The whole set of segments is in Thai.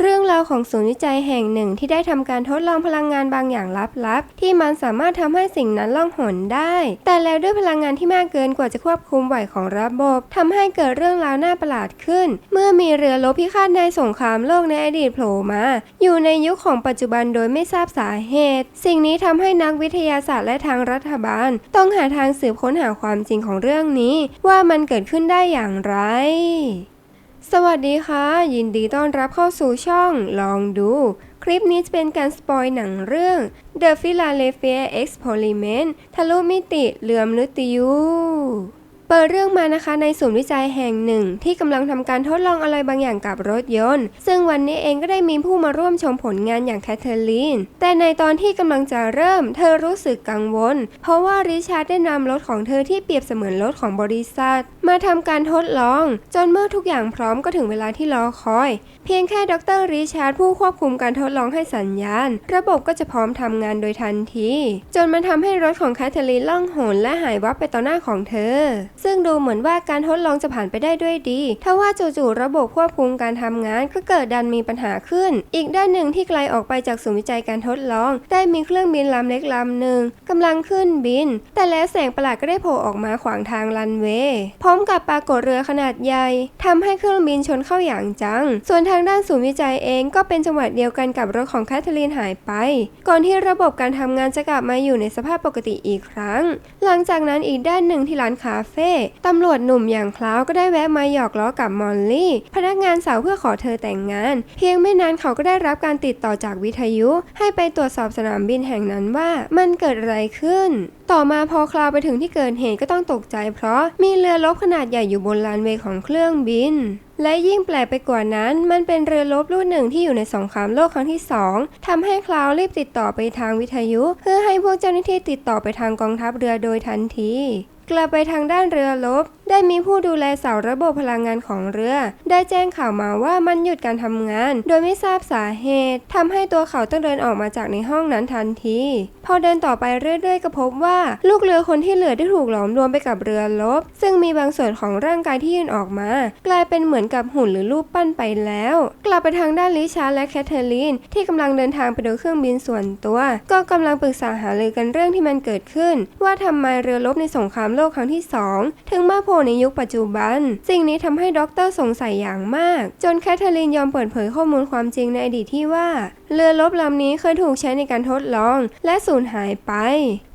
เรื่องราวของศูนย์วิจัยแห่งหนึ่งที่ได้ทำการทดลองพลังงานบางอย่างลับๆ ที่มันสามารถทำให้สิ่งนั้นล่องหนได้ แต่แล้วด้วยพลังงานที่มากเกินกว่าจะควบคุมไหวของระบบทำให้เกิดเรื่องราวน่าประหลาดขึ้น เมื่อมีเรือรบพิฆาตในสงครามโลกในอดีตโผล่มา อยู่ในยุคของปัจจุบันโดยไม่ทราบสาเหตุ สิ่งนี้ทำให้นักวิทยาศาสตร์และทางรัฐบาล ต้องหาทางสืบค้นหาความจริงของเรื่องนี้ ว่ามันเกิดขึ้นได้อย่างไร สวัสดีค่ะ ยินดีต้อนรับเข้าสู่ช่องลองดู คลิปนี้จะเป็นการสปอยหนังเรื่อง The Philadelphia Experiment ทะลุมิติเหลื่อมฤตยู เปิดเรื่องมานะคะในศูนย์วิจัยแห่งหนึ่ง ที่กำลังทำการทดลองอะไรบางอย่างกับรถยนต์ ซึ่งวันนี้เองก็ได้มีผู้มาร่วมชมผลงานอย่างแคทเธอรีน แต่ในตอนที่กำลังจะเริ่ม เธอรู้สึกกังวล เพราะว่าริชาร์ดได้นำรถของเธอที่เปรียบเสมือนรถของบริษัทมาทำการทดลอง จนเมื่อทุกอย่างพร้อมก็ถึงเวลาที่รอคอย เพียงแค่ดรริชาร์ดผู้ควบคุมการทดลองให้สัญญาณ ระบบก็จะพร้อมทำงานโดยทันที จนมันทำให้รถของแคทเธอรีนล่องหนและหายวับไปต่อหน้าของเธอ ซึ่งดูเหมือนว่าการทดลองจะผ่านไปได้ด้วยดีทว่าจู่ๆระบบควบคุมการทำงานก็เกิดดันมีปัญหาขึ้น อีกด้านหนึ่งที่ไกลออกไปจากศูนย์วิจัยการทดลอง ได้มีเครื่องบินลำเล็กลำหนึ่งกำลังขึ้นบิน แต่แล้วแสงประหลาดก็ได้โผล่ออกมาขวางทางรันเวย์พอมกับปรากฏเรือขนาดใหญ่ทำให้เครื่องบินชนเข้าอย่างจัง ส่วนทางด้านศูนย์วิจัยเองก็เป็นจังหวะเดียวกันกับรถของแคทเธอรีนหายไป ก่อนที่ระบบการทำงานจะกลับมาอยู่ในสภาพปกติอีกครั้ง หลังจากนั้นอีกด้านหนึ่งที่ร้านคาเฟ่ตำรวจหนุ่มอย่างคลาวก็ได้แวะมาหยอกล้อกับมอลลี่ พนักงานสาวเพื่อขอเธอแต่งงาน เพียงไม่นานเขาก็ได้รับการติดต่อจากวิทยุ ให้ไปตรวจสอบสนามบินแห่งนั้นว่ามันเกิดอะไรขึ้น ต่อมาพอคลาวไปถึงที่เกิดเหตุก็ต้องตกใจ เพราะมีเรือรบขนาดใหญ่อยู่บนลานเวย์ของเครื่องบินและยิ่งแปลกไปกว่านั้น มันเป็นเรือรบรุ่นหนึ่งที่อยู่ในสงครามโลกครั้งที่สองทำให้คลาวรีบติดต่อไปทางวิทยุ เพื่อให้พวกเจ้าหน้าที่ติดต่อไปทางกองทัพเรือโดยทันที กลับไปทางด้านเรือรบ ได้มีผู้ดูแลเสาระบบพลังงานของเรือ ได้แจ้งข่าวมาว่ามันหยุดการทำงาน โดยไม่ทราบสาเหตุทำให้ตัวเขาต้องเดินออกมาจากในห้องนั้นทันที พอเดินต่อไปเรื่อยๆ ก็พบว่าลูกเรือคนที่เหลือได้ถูกหลอมรวมไปกับเรือรบซึ่งมีบางส่วนของร่างกายที่ยื่นออกมา กลายเป็นเหมือนกับหุ่นหรือรูปปั้นไปแล้ว กลับไปทางด้านลิชาและแคทเธอรีนที่กำลังเดินทางไปโดยเครื่องบินส่วนตัว ก็กำลังปรึกษาหารือกันเรื่องที่มันเกิดขึ้น ว่าทำไมเรือรบในสงครามโลกครั้งที่สองถึงมาโผล่ในยุคปัจจุบัน สิ่งนี้ทำให้ด็อกเตอร์สงสัยอย่างมาก จนแคทเธอรีนยอมเปิดเผยข้อมูลความจริงในอดีตที่ว่า เรือลบลำนี้เคยถูกใช้ในการทดลอง และสูญหายไป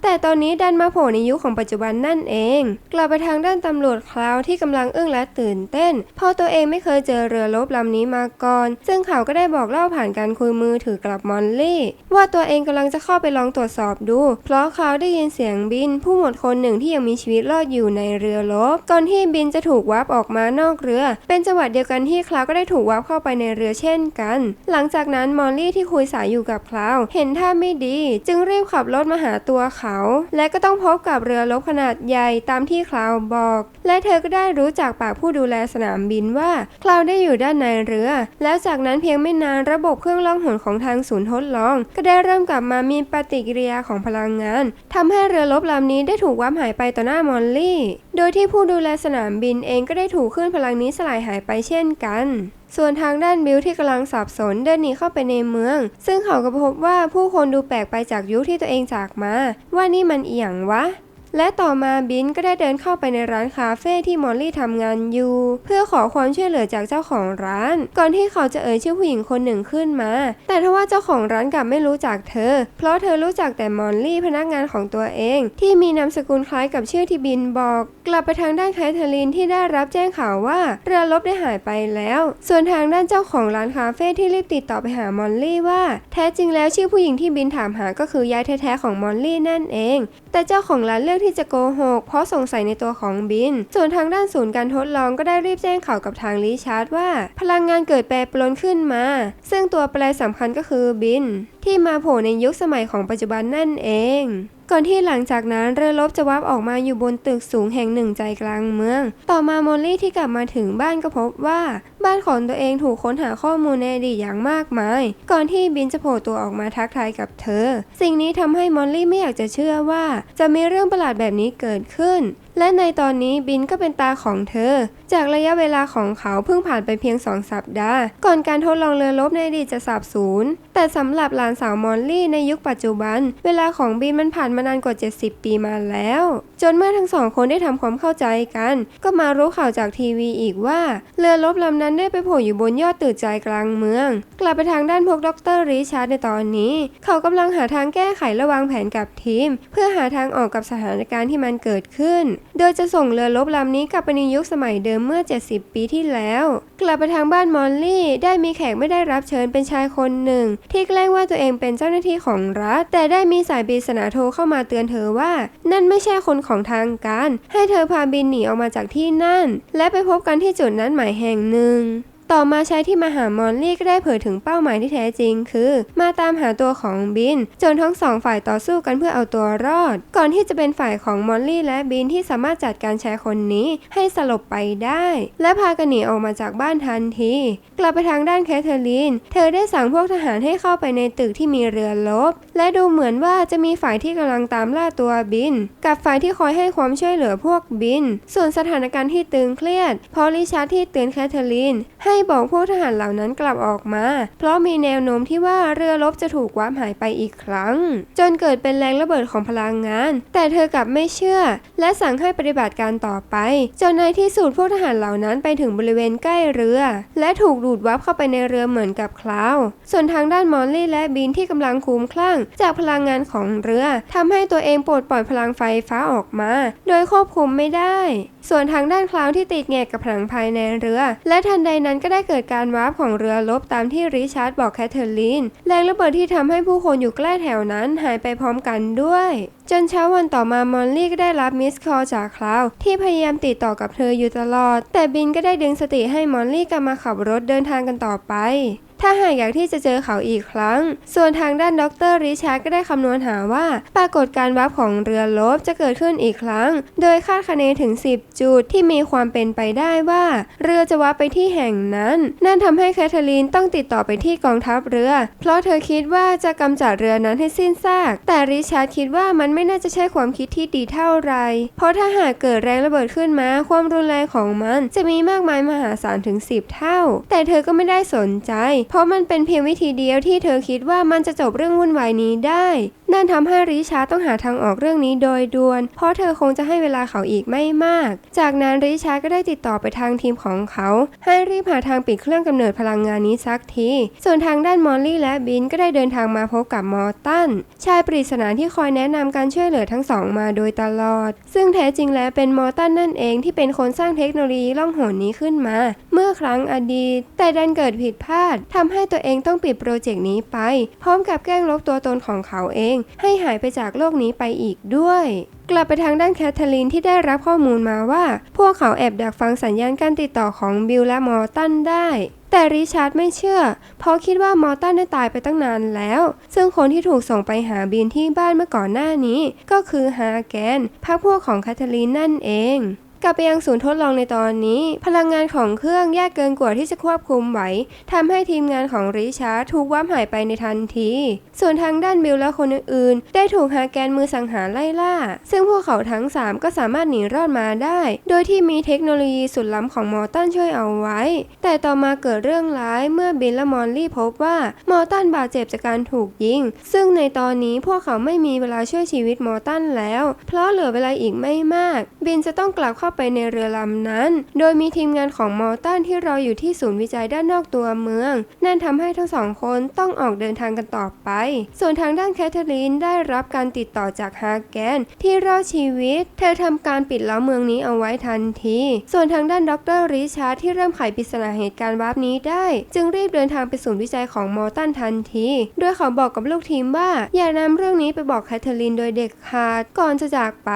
แต่ตอนนี้ดันมาโผล่ในยุคของปัจจุบันนั่นเอง กลับไปทางด้านตำรวจคลาวที่กำลังอึ้งและตื่นเต้น เพราะตัวเองไม่เคยเจอเรือรบลำนี้มาก่อน ซึ่งเขาก็ได้บอกเล่าผ่านการคุยมือถือกับมอลลี่ว่าตัวเองกำลังจะเข้าไปลองตรวจสอบดู เพราะเขาได้ยินเสียงบิน ผู้หมวดคนหนึ่งที่ยังมีชีวิตรอดอยู่ในเรือรบก่อนที่บินจะถูกวับออกมานอกเรือ เป็นจังหวะเดียวกันที่คลาวก็ได้ถูกวับเข้าไปในเรือเช่นกัน หลังจากนั้นมอลลี่ที่คุยสายอยู่กับคลาวเห็นท่าไม่ดี จึงรีบขับรถมาหาตัวเขาและก็ต้องพบกับเรือรบขนาดใหญ่ตามที่คลาวบอก และเธอก็ได้รู้จากปากผู้ดูแลสนามบินว่าคลาวได้อยู่ด้านในเรือ แล้วจากนั้นเพียงไม่นานระบบเครื่องล่องหนของทางศูนย์ทดลอง ก็ได้เริ่มกลับมามีปฏิกิริยาของพลังงานทำให้เรือรบลำนี้ได้ถูกวับหายไปต่อหน้ามอลลี่ โดยที่ผู้ดูแลสนามบินเองก็ได้ถูกคลื่นพลังนี้สลายหายไปเช่นกัน ส่วนทางด้านบิลที่กำลังสับสนเดินหนีเข้าไปในเมือง ซึ่งเขาก็พบว่าผู้คนดูแปลกไปจากยุคที่ตัวเองจากมา ว่านี่มันเอียงวะ และต่อมาบินก็ได้เดินเข้าไปในร้านคาเฟ่ที่มอลลี่ทำงานอยู่ เพื่อขอความช่วยเหลือจากเจ้าของร้าน ก่อนที่เขาจะเอ่ยชื่อผู้หญิงคนหนึ่งขึ้นมา แต่ทว่าเจ้าของร้านกลับไม่รู้จักเธอ เพราะเธอรู้จักแต่มอลลี่พนักงานของตัวเอง ที่มีนามสกุลคล้ายกับชื่อที่บินบอก กลับไปทางด้านแคทเธอรีนที่ได้รับแจ้งข่าวว่าเรือรบได้หายไปแล้ว ส่วนทางด้านเจ้าของร้านคาเฟ่ที่รีบติดต่อไปหามอลลี่ว่า แท้จริงแล้วชื่อผู้หญิงที่บินถามหาก็คือยายแท้ๆของมอลลี่นั่นเอง แต่เจ้าของร้านเลือกที่จะโกหก เพราะสงสัยในตัวของบิน ส่วนทางด้านศูนย์การทดลองก็ได้รีบแจ้งข่าวกับทางลิชาร์ดว่า พลังงานเกิดแปรปรวนขึ้นมา ซึ่งตัวแปรสำคัญก็คือบิน ที่มาโผล่ในยุคสมัยของปัจจุบันนั่นเอง ก่อนที่หลังจากนั้นเรือรบจะวับออกมาอยู่บนตึกสูงแห่งหนึ่งใจกลางเมือง ต่อมามอลลี่ที่กลับมาถึงบ้านก็พบว่า บ้านของตัวเองถูกค้นหาข้อมูลในอดีตอย่างมากมาย ก่อนที่บินจะโผล่ตัวออกมาทักทายกับเธอ สิ่งนี้ทำให้มอลลี่ไม่อยากจะเชื่อว่า จะมีเรื่องประหลาดแบบนี้เกิดขึ้น และในตอนนี้บินก็เป็นตาของเธอ จากระยะเวลาของเขาเพิ่งผ่านไปเพียงสองสัปดาห์ ก่อนการทดลองเรือรบในอดีตจะสาบสูญ แต่สำหรับหลานสาวมอลลี่ในยุคปัจจุบัน เวลาของบินมันผ่านมานานกว่า 70 ปีมาแล้ว จนเมื่อทั้งสองคนได้ทำความเข้าใจกัน ก็มารู้ข่าวจากทีวีอีกว่า เรือรบลำนั้นได้ไปโผล่อยู่บนยอดตึกใจกลางเมือง กลับไปทางด้านพวกดรริชาร์ดในตอนนี้ เขากำลังหาทางแก้ไขและวางแผนกับทีม เพื่อหาทางออกกับสถานการณ์ที่มันเกิดขึ้น โดยจะส่งเรือรบลำนี้กลับไปในยุคสมัยเดิมเมื่อ 70 ปีที่แล้วกลับไปทางบ้านมอลลี่ ได้มีแขกไม่ได้รับเชิญเป็นชายคนหนึ่ง ที่แกล้งว่าตัวเองเป็นเจ้าหน้าที่ของรัฐ แต่ได้มีสายปริศนาโทรเข้ามาเตือนเธอว่า นั่นไม่ใช่คนของทางการ ให้เธอพาบินหนีออกมาจากที่นั่น และไปพบกันที่จุดนั้นหมายแห่งหนึ่ง ต่อมาชายที่มาหามอลลี่ก็ได้เผยถึงเป้าหมายที่แท้จริง คือ มาตามหาตัวของบิน จนทั้งสองฝ่ายต่อสู้กันเพื่อเอาตัวรอด ก่อนที่จะเป็นฝ่ายของมอลลี่และบินที่สามารถจัดการชายคนนี้ให้สลบไปได้ และพากันหนีออกมาจากบ้านทันที กลับไปทางด้านแคทเธอรีน เธอได้สั่งพวกทหารให้เข้าไปในตึกที่มีเรือรบและดูเหมือนว่าจะมีฝ่ายที่กำลังตามล่าตัวบิน กับฝ่ายที่คอยให้ความช่วยเหลือพวกบิน ส่วนสถานการณ์ที่ตึงเครียดพราะริชาร์ดที่เตือนแคทเธอรีนให้ให้บอกพวกทหารเหล่านั้นกลับออกมา เพราะมีแนวโน้มที่ว่าเรือรบจะถูกวาร์ปหายไปอีกครั้ง จนเกิดเป็นแรงระเบิดของพลังงาน แต่เธอกลับไม่เชื่อ และสั่งให้ปฏิบัติการต่อไป จนในที่สุดพวกทหารเหล่านั้นไปถึงบริเวณใกล้เรือ และถูกดูดวับเข้าไปในเรือเหมือนกับคลาว ส่วนทางด้านมอลลี่และบินที่กำลังคุ้มคลั่ง จากพลังงานของเรือทำให้ตัวเองปลดปล่อยพลังไฟฟ้าออกมา โดยควบคุมไม่ได้ ส่วนทางด้านคลาวที่ติดแงกกับผนังภายในเรือ และทันใดนั้นก็ได้เกิดการวาร์ปของเรือรบตามที่ริชาร์ดบอกแคทเธอรีนแรงระเบิดที่ทำให้ผู้คนอยู่ใกล้แถวนั้นหายไปพร้อมกันด้วย จนเช้าวันต่อมามอลลี่ก็ได้รับมิสคอลจากคลาวที่พยายามติดต่อกับเธออยู่ตลอด แต่บินก็ได้ดึงสติให้มอลลี่กลับมาขับรถเดินทางกันต่อไป ถ้าหากอยากที่จะเจอเขาอีกครั้ง ส่วนทางด้านดรริชาร์ดก็ได้คำนวณหาว่า ปรากฏการณ์วับของเรือรบจะเกิดขึ้นอีกครั้ง โดยคาดคะเนถึง 10 จุดที่มีความเป็นไปได้ว่า เรือจะวับไปที่แห่งนั้น นั่นทำให้แคทเธอรีนต้องติดต่อไปที่กองทัพเรือ เพราะเธอคิดว่าจะกำจัดเรือนั้นให้สิ้นซาก แต่ริชาร์ดคิดว่ามันไม่น่าจะใช่ความคิดที่ดีเท่าไร เพราะถ้าหากเกิดแรงระเบิดขึ้นมา ความรุนแรงของมัน จะมีมากมายมหาศาลถึง 10 เท่า แต่เธอก็ไม่ได้สนใจเพราะมันเป็นเพียงวิธีเดียวที่เธอคิดว่ามันจะจบเรื่องวุ่นวายนี้ได้ นั่นทำให้ริชาร์ดต้องหาทางออกเรื่องนี้โดยด่วน เพราะเธอคงจะให้เวลาเขาอีกไม่มาก จากนั้นริชาร์ดก็ได้ติดต่อไปทางทีมของเขา ให้รีบหาทางปิดเครื่องกำเนิดพลังงานนี้สักที ส่วนทางด้านมอลลี่และบินก็ได้เดินทางมาพบกับมอร์ตันชายปริศนาที่คอยแนะนำการช่วยเหลือทั้งสองมาโดยตลอด ซึ่งแท้จริงแล้วเป็นมอร์ตันนั่นเองที่เป็นคนสร้างเทคโนโลยีล่องหนนี้ขึ้นมา เมื่อครั้งอดีต แต่ดันเกิดผิดพลาดททำให้ตัวเองต้องปิดโปรเจกต์นี้ไป พร้อมกับแกล้งลบตัวตนของเขาเอง ให้หายไปจากโลกนี้ไปอีกด้วยกลับไปทางด้านแคทเธอรีนที่ได้รับข้อมูลมาว่า พวกเขาแอบดักฟังสัญญาณการติดต่อของบิลและมอร์ตันได้ แต่ริชาร์ดไม่เชื่อ เพราะคิดว่ามอร์ตันได้ตายไปตั้งนานแล้ว ซึ่งคนที่ถูกส่งไปหาบินที่บ้านเมื่อก่อนหน้านี้ ก็คือฮาแกนพักพวกของแคทเธอรีนนั่นเอง กลับไปยังศูนย์ทดลองในตอนนี้ พลังงานของเครื่องแยกเกินกว่าที่จะควบคุมไหวทำให้ทีมงานของริชาร์ดถูกว้ามหายไปในทันที ส่วนทางด้านบิลและคนอื่นๆ ได้ถูกฮาแกนมือสังหารไล่ล่า ซึ่งพวกเขาทั้ง 3 ก็สามารถหนีรอดมาได้ โดยที่มีเทคโนโลยีสุดล้ำของมอร์ตันช่วยเอาไว้ แต่ต่อมาเกิดเรื่องร้ายเมื่อบิลและมอลลี่พบว่ามอร์ตันบาดเจ็บจากการถูกยิง ซึ่งในตอนนี้พวกเขาไม่มีเวลาช่วยชีวิตมอร์ตันแล้ว เพราะเหลือเวลาอีกไม่มาก บินจะต้องกลับเข้าไปในเรือลำนั้น โดยมีทีมงานของมอร์ตันที่รออยู่ที่ศูนย์วิจัยด้านนอกตัวเมือง นั่นทำให้ทั้งสองคนต้องออกเดินทางกันต่อไป ส่วนทางด้านแคทเธอรีนได้รับการติดต่อจากฮาแกนที่รอดชีวิต เธอทำการปิดล้อมเมืองนี้เอาไว้ทันที ส่วนทางด้านดรริชาร์ดที่เริ่มไขปริศนาเหตุการณ์วาร์ปนี้ได้ จึงรีบเดินทางไปศูนย์วิจัยของมอร์ตันทันที โดยเขาบอกกับลูกทีมว่า อย่านำเรื่องนี้ไปบอกแคทเธอรีนโดยเด็กขาดก่อนจะจากไป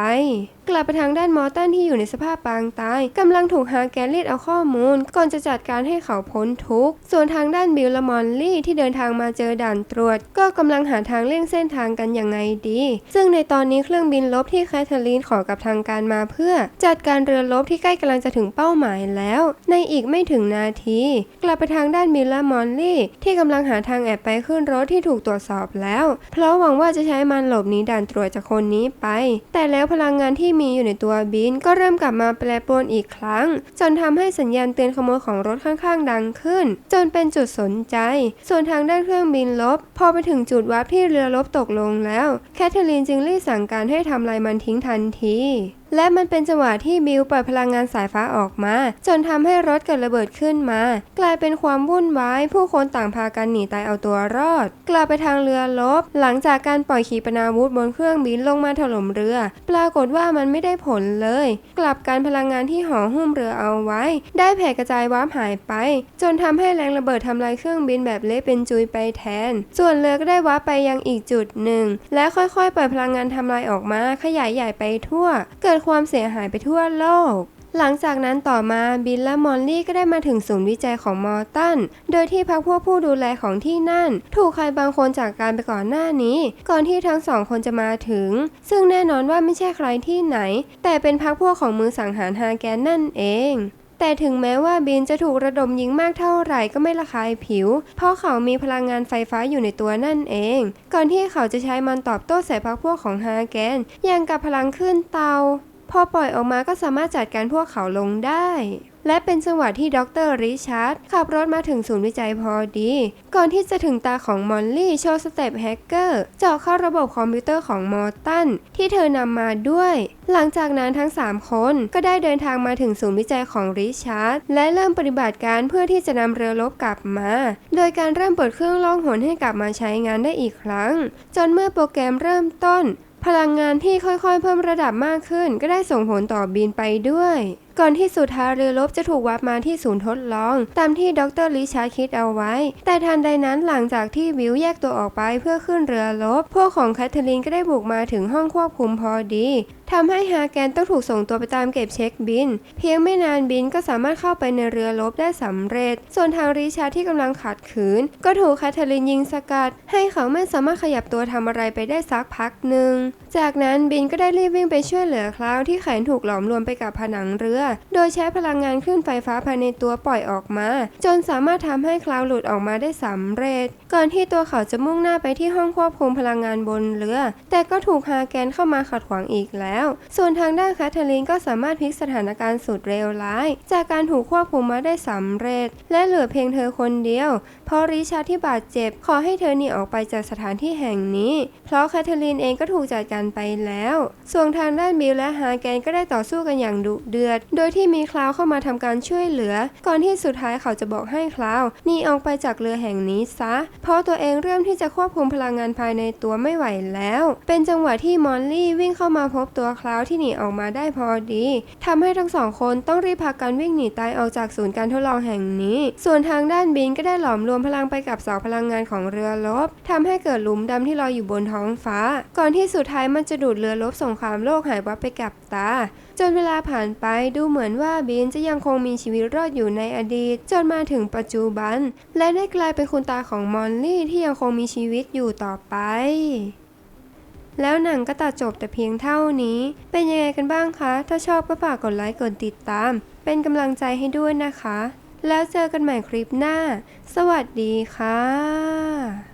กลับไปทางด้านมอร์ตันที่อยู่ในสภาพปางตายกำลังถูกฮาแกนเรีดเอาข้อมูล ก่อนจะจัดการให้เขาพ้นทุกข์ ส่วนทางด้านบิลและมอลลี่ที่เดินทางมาเจอด่านตรวจ ก็กำลังหาทางเลี่ยงเส้นทางกันอย่างไงดี ซึ่งในตอนนี้เครื่องบินลบที่แคทเธอรีนขอกับทางการมาเพื่อ จัดการเรือรบที่ใกล้กำลังจะถึงเป้าหมายแล้ว ในอีกไม่ถึงนาที กลับไปทางด้านบิลและมอลลี่ที่กำลังหาทางแอบไปขึ้นรถที่ถูกตรวจสอบแล้ว เพราะหวังว่าจะใช้มันหลบหนีด่านตรวจจากคนนี้ไป แต่แล้วพลังงานที่ที่มีอยู่ในตัวบิน ก็เริ่มกลับมาแปรปรวนอีกครั้ง จนทำให้สัญญาณเตือนขโมยของรถข้างๆ ดังขึ้น จนเป็นจุดสนใจ ส่วนทางด้านเครื่องบินลบ พอไปถึงจุดวัดที่เรือลบตกลงแล้ว แคทเธอรีนจึงรีบสั่งการให้ทำลายมันทิ้งทันที และมันเป็นจังหวะที่บิลปล่อยพลังงานสายฟ้าออกมา จนทำให้รถเกิดระเบิดขึ้นมา กลายเป็นความวุ่นวาย ผู้คนต่างพากันหนีตายเอาตัวรอด กลับไปทางเรือลบ หลังจากการปล่อยขีปนาวุธบนเครื่องบินลงมาถล่มเรือ ปรากฏว่ามันไม่ได้ผลเลย กลับการพลังงานที่ห่อหุ้มเรือเอาไว้ ได้แผ่กระจายวาร์ปหายไป จนทำให้แรงระเบิดทำลายเครื่องบินแบบเละเป็นจุยไปแทน ส่วนเรือก็ได้วาร์ปไปยังอีกจุดหนึ่ง และค่อยๆปล่อยพลังงานทำลายออกมา ขยายใหญ่ไปทั่ว เกิดความเสียหายไปทั่วโลก หลังจากนั้นต่อมาบิลและมอลลี่ก็ได้มาถึงศูนย์วิจัยของมอร์ตัน โดยที่พักพวกผู้ดูแลของที่นั่น ถูกใครบางคนจากการไปก่อนหน้านี้ ก่อนที่ทั้งสองคนจะมาถึง ซึ่งแน่นอนว่าไม่ใช่ใครที่ไหน แต่เป็นพักพวกของมือสังหารฮาแกนนั่นเองแต่ถึงแม้ว่าบินจะถูกระดมยิงมากเท่าไหร่ก็ไม่ระคายผิว เพราะเขามีพลังงานไฟฟ้าอยู่ในตัวนั่นเอง ก่อนที่เขาจะใช้มันตอบโต้ใส่พักพวกของฮาแกนอย่างกับพลังขึ้นเตา พอปล่อยออกมาก็สามารถจัดการพวกเขาลงได้ และเป็นจังหวะที่ดรริชาร์ดขับรถมาถึงศูนย์วิจัยพอดี ก่อนที่จะถึงตาของมอลลี่โชว์สเต็ปแฮกเกอร์เจาะเข้าระบบคอมพิวเตอร์ของมอร์ตันที่เธอนำมาด้วย หลังจากนั้นทั้ง 3 คนก็ได้เดินทางมาถึงศูนย์วิจัยของริชาร์ดและเริ่มปฏิบัติการเพื่อที่จะนำเรือรบกลับมา โดยการเริ่มเปิดเครื่องล่องหนให้กลับมาใช้งานได้อีกครั้ง จนเมื่อโปรแกรมเริ่มต้น พลังงานที่ค่อยๆ เพิ่มระดับมากขึ้น ก็ได้ส่งผลต่อบินไปด้วยก่อนที่สุดท้ายเรือรบจะถูกวับมาที่ศูนย์ทดลอง ตามที่ดรลิชาร์ดคิดเอาไว้ แต่ทันใดนั้นหลังจากที่วิวแยกตัวออกไปเพื่อขึ้นเรือรบพวกของแคทเธอรีนก็ได้บุกมาถึงห้องควบคุมพอดีทำให้ฮาแกนต้องถูกส่งตัวไปตามเก็บเช็คบิน เพียงไม่นานบินก็สามารถเข้าไปในเรือรบได้สำเร็จ ส่วนทางริชาร์ดที่กำลังขัดขืน ก็ถูกแคทเธอรีนยิงสกัด ให้เขาไม่สามารถขยับตัวทำอะไรไปได้สักพักหนึ่ง จากนั้นบินก็ได้รีบวิ่งไปช่วยเหลือคลาวที่แขนถูกหลอมรวมไปกับผนังเรือ โดยใช้พลังงานคลื่นไฟฟ้าภายในตัวปล่อยออกมา จนสามารถทำให้คลาวหลุดออกมาได้สำเร็จ ก่อนที่ตัวเขาจะมุ่งหน้าไปที่ห้องควบคุมพลังงานบนเรือ แต่ก็ถูกฮาแกนเข้ามาขัดขวางอีกแล้ว ส่วนทางด้านแคทเธอรีนก็สามารถพลิกสถานการณ์สุดเลวร้าย จากการถูกควบคุมมาได้สำเร็จ และเหลือเพียงเธอคนเดียว เพราะริชาร์ดที่บาดเจ็บ ขอให้เธอหนีออกไปจากสถานที่แห่งนี้ เพราะแคทเธอรีนเองก็ถูกจัดการไปแล้ว ส่วนทางด้านบิลและฮาแกนก็ได้ต่อสู้กันอย่างดุเดือด โดยที่มีคลาวเข้ามาทำการช่วยเหลือ ก่อนที่สุดท้ายเขาจะบอกให้คลาวหนีออกไปจากเรือแห่งนี้ซะเพราะตัวเองเริ่มที่จะควบคุมพลังงานภายในตัวไม่ไหวแล้ว เป็นจังหวะที่มอลลี่วิ่งเข้ามาพบตัวคลาวที่หนีออกมาได้พอดีทำให้ทั้งสองคนต้องรีบพากันวิ่งหนีตายออกจากศูนย์การทดลองแห่งนี้ ส่วนทางด้านบินก็ได้หลอมรวมพลังไปกับเสาพลังงานของเรือรบทำให้เกิดหลุมดำที่ลอยอยู่บนท้องฟ้า ก่อนที่สุดท้ายมันจะดูดเรือรบสงครามโลกหายวับไปกับตา จนเวลาผ่านไปดูเหมือนว่าบินจะยังคงมีชีวิตรอดอยู่ในอดีต จนมาถึงปัจจุบัน และได้กลายเป็นคุณตาของมอลลี่ที่ยังคงมีชีวิตอยู่ต่อไปแล้วหนังก็ตัดจบแต่เพียงเท่านี้ เป็นยังไงกันบ้างคะ ถ้าชอบก็ฝากกดไลค์กดติดตาม เป็นกำลังใจให้ด้วยนะคะ แล้วเจอกันใหม่คลิปหน้า สวัสดีค่ะ